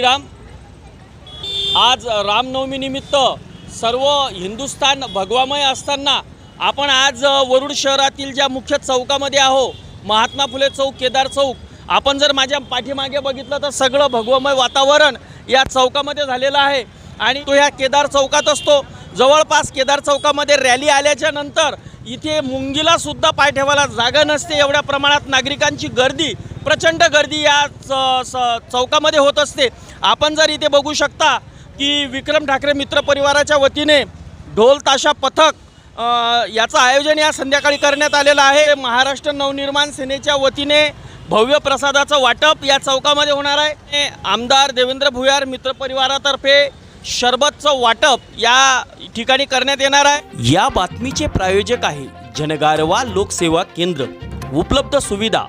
श्रीराम आज रामनवमीनिमित्त सर्व हिंदुस्थान भगवामय असताना आपण आज वरुड शहरातील ज्या मुख्य चौकामध्ये आहो महात्मा फुले चौक केदार चौक आपण जर माझ्या पाठीमागे बघितलं तर सगळं भगवामय वातावरण या चौकामध्ये झालेलं आहे. आणि तो ह्या केदार चौकात असतो. जवळपास केदार चौकामध्ये रॅली आल्याच्यानंतर इथे मुंगीला सुद्धा पाय ठेवायला जागा नसते. एवढ्या प्रमाणात नागरिकांची गर्दी प्रचंड गर्दी या च- स- चौकामध्ये होत असते. आपण जर इथे बघू शकता की विक्रम ठाकरे मित्र परिवाराच्या वतीने ढोल ताशा पथक याचं आयोजन या संध्याकाळी करण्यात आलेलं आहे. महाराष्ट्र नवनिर्माण सेनेच्या वतीने भव्य प्रसादाचं वाटप या चौकामध्ये होणार आहे. आमदार देवेंद्र भुयार मित्रपरिवारातर्फे शरबतचं वाटप या ठिकाणी करण्यात येणार आहे. या बातमीचे प्रायोजक आहे जनगारवा लोकसेवा केंद्र. उपलब्ध सुविधा.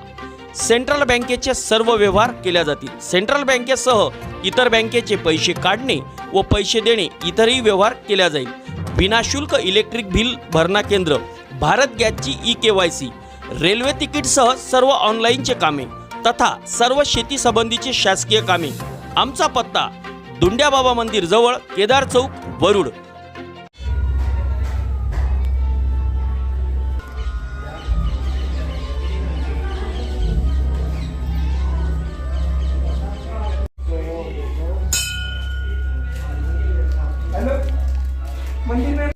सेंट्रल बँकेचे सर्व व्यवहार केल्या जातील. सेंट्रल बँकेसह इतर बँकेचे पैसे काढणे व पैसे देणे इतरही व्यवहार केल्या जाईल. विनाशुल्क इलेक्ट्रिक बिल भरणा केंद्र. भारत गॅसची E K Y C. Railway तिकीटसह सर्व ऑनलाईनचे कामे तथा सर्व शेती संबंधीचे शासकीय कामे. आमचा पत्ता दुंड्याबाबा मंदिर जवळ केदार चौक वरुड.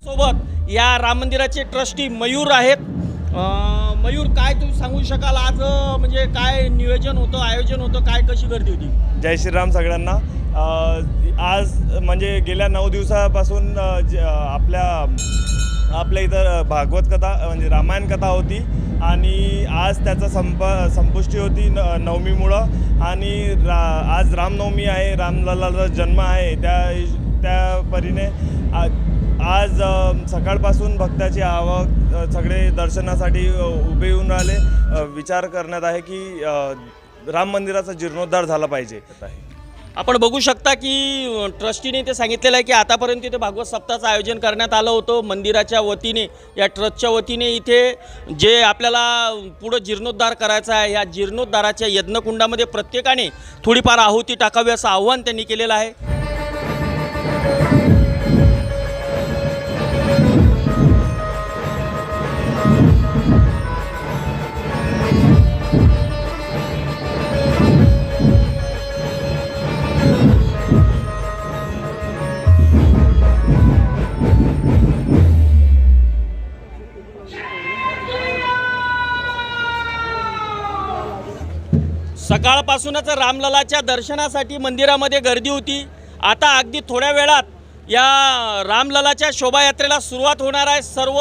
सोबत या राम मंदिराचे ट्रस्टी मयूर आहेत. मयूर काय तुम्ही सांगू शकाल? आज म्हणजे काय नियोजन होतं आयोजन होतं काय कशी गर्दी होती? जय श्रीराम सगळ्यांना. आज म्हणजे गेल्या नऊ दिवसापासून आपल्या आपल्या इथं भागवत कथा म्हणजे रामायण कथा होती. आणि आज त्याचा संप संपुष्टी होती न नवमीमुळं. आणि रा आज रामनवमी आहे रामललाचा जन्म आहे. त्या त्या परीने आ- आज सकाळपासून भक्ताची आवक सगळे दर्शनासाठी उभे येऊन राहिले. विचार करण्यात आहे की राम मंदिराचा जीर्णोद्धार झाला पाहिजे. आपण बघू शकता की ट्रस्टीने ते सांगितलेलं आहे की आतापर्यंत इथे भागवत सप्ताहाचं आयोजन करण्यात आलं होतं. मंदिराच्या वतीने या ट्रस्टच्या वतीने इथे जे आपल्याला पुढं जीर्णोद्धार करायचा आहे या जीर्णोद्धाराच्या यज्ञकुंडामध्ये प्रत्येकाने थोडीफार आहुती टाकावी असं आव्हान त्यांनी केलेलं आहे. सकाळपासूनच रामललाच्या दर्शनासाठी मंदिरामध्ये गर्दी होती. आता अगदी थोड्या वेळात या रामललाच्या शोभायात्रेला सुरुवात होणार आहे. सर्व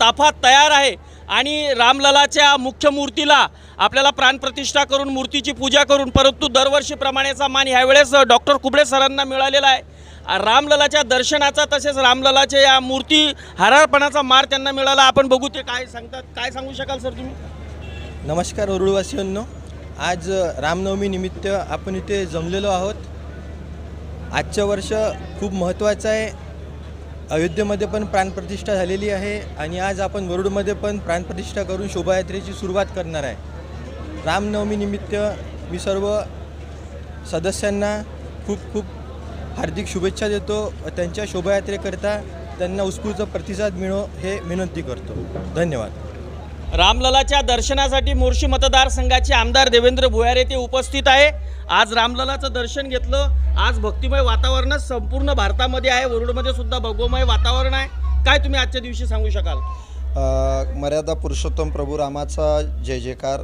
ताफा तयार आहे आणि रामललाच्या मुख्य मूर्तीला आपल्याला प्राणप्रतिष्ठा करून मूर्तीची पूजा करून परंतु दरवर्षीप्रमाणेचा मान ह्यावेळेस डॉक्टर कुबळे सरांना मिळालेला आहे. रामललाच्या दर्शनाचा तसेच रामललाच्या या मूर्ती हरारपणाचा मार त्यांना मिळाला. आपण बघू ते काय सांगतात. काय सांगू शकाल सर तुम्ही? नमस्कार वरुडवासियांनो आज रामनवमीनिमित्त आपण इथे जमलेलो आहोत. आजचं वर्ष खूप महत्त्वाचं आहे. अयोध्येमध्ये पण प्राणप्रतिष्ठा झालेली आहे आणि आज आपण वरुडमध्ये पण प्राणप्रतिष्ठा करून शोभायात्रेची सुरुवात करणार आहे. रामनवमीनिमित्त मी सर्व सदस्यांना खूप खूप हार्दिक शुभेच्छा देतो त्यांच्या शोभायात्रेकरता त्यांना उत्स्फूर्त प्रतिसाद मिळो हे विनंती करतो. धन्यवाद. रामललाच्या दर्शनासाठी मोर्शी मतदारसंघाचे आमदार देवेंद्र भुयार येथे उपस्थित आहे. आज रामललाचं दर्शन घेतलं. आज भक्तिमय वातावरणच संपूर्ण भारतामध्ये आहे. वरुडमध्ये सुद्धा भगवमय वातावरण आहे. काय तुम्ही आजच्या दिवशी सांगू शकाल? मर्यादा पुरुषोत्तम प्रभू रामाचा जय जयकार.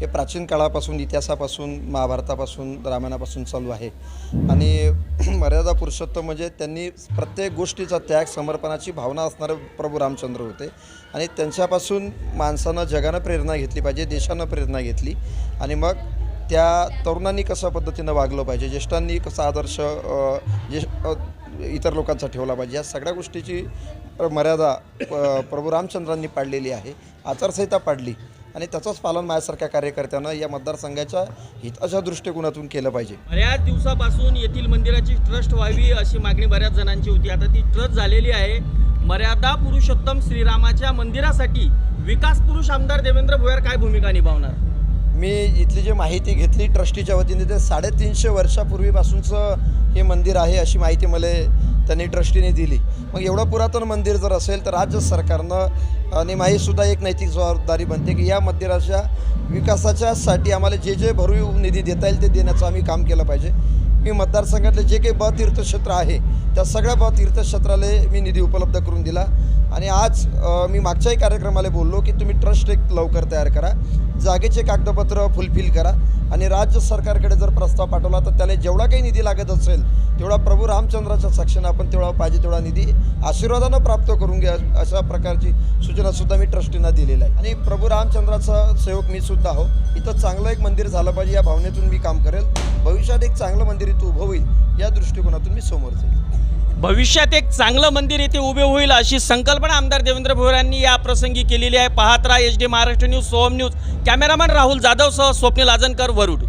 हे प्राचीन काळापासून इतिहासापासून महाभारतापासून रामायणापासून चालू आहे. आणि मर्यादा पुरुषोत्तम म्हणजे त्यांनी प्रत्येक गोष्टीचा त्याग समर्पणाची भावना असणारे प्रभू रामचंद्र होते. आणि त्यांच्यापासून माणसानं जगानं प्रेरणा घेतली पाहिजे देशानं प्रेरणा घेतली. आणि मग त्या तरुणांनी कशा पद्धतीनं वागलं पाहिजे ज्येष्ठांनी कसा आदर्श जे इतर लोकांचा ठेवला पाहिजे या सगळ्या गोष्टीची मर्यादा प्रभू रामचंद्रांनी पाडलेली आहे आचारसंहिता पाडली. आणि त्याचंच पालन माझ्यासारख्या कार्यकर्त्यानं या मतदारसंघाच्या हिताच्या दृष्टिकोनातून केलं पाहिजे. बऱ्याच दिवसापासून येथील मंदिराची ट्रस्ट व्हावी अशी मागणी बऱ्याच जणांची होती. आता ती ट्रस्ट झालेली आहे. मर्यादा पुरुषोत्तम श्रीरामाच्या मंदिरासाठी विकास पुरुष आमदार देवेंद्र भुयार काय भूमिका निभावणार? मी इथली जी माहिती घेतली ट्रस्टीच्या वतीने ते साडेतीनशे वर्षापूर्वीपासूनचं हे मंदिर आहे अशी माहिती मला त्यांनी ट्रस्टीने दिली. मग एवढं पुरातन मंदिर जर असेल तर राज्य सरकारनं आणि माहीसुद्धा एक नैतिक जबाबदारी बनते की या मंदिराच्या विकासाच्यासाठी आम्हाला जे जे भरीव निधी देता येईल ते देण्याचं आम्ही काम केलं पाहिजे. मी मतदारसंघातले जे काही ब तीर्थक्षेत्र आहे त्या सगळ्या ब तीर्थक्षेत्राला मी निधी उपलब्ध करून दिला. आणि आज मी मागच्याही कार्यक्रमाला बोललो की तुम्ही ट्रस्ट एक लवकर तयार करा. जागेचे कागदपत्र फुलफिल करा. आणि राज्य सरकारकडे जर प्रस्ताव पाठवला तर त्याला जेवढा काही निधी लागत असेल तेवढा प्रभू रामचंद्राच्या साक्षीनं आपण तेवढा पाहिजे तेवढा निधी आशीर्वादानं प्राप्त करून घ्या अशा प्रकारची सूचनासुद्धा मी ट्रस्टींना दिलेलं आहे. आणि प्रभू रामचंद्राचा सेवक मी सुद्धा आहो. इथं चांगलं एक मंदिर झालं पाहिजे या भावनेतून मी काम करेल. भविष्यात एक चांगलं मंदिर इथं उभं होईल या दृष्टिकोनातून मी समोर जाईल. भविष्यात एक चांगलं मंदिर येथे उभे होईल अशी संकल्पना आमदार देवेंद्र भोईरांनी या प्रसंगी केलेली आहे. पाहत राहा H D Maharashtra news Soham news. Cameraman Rahul जाधवसह Swapnil Ajankar Warud.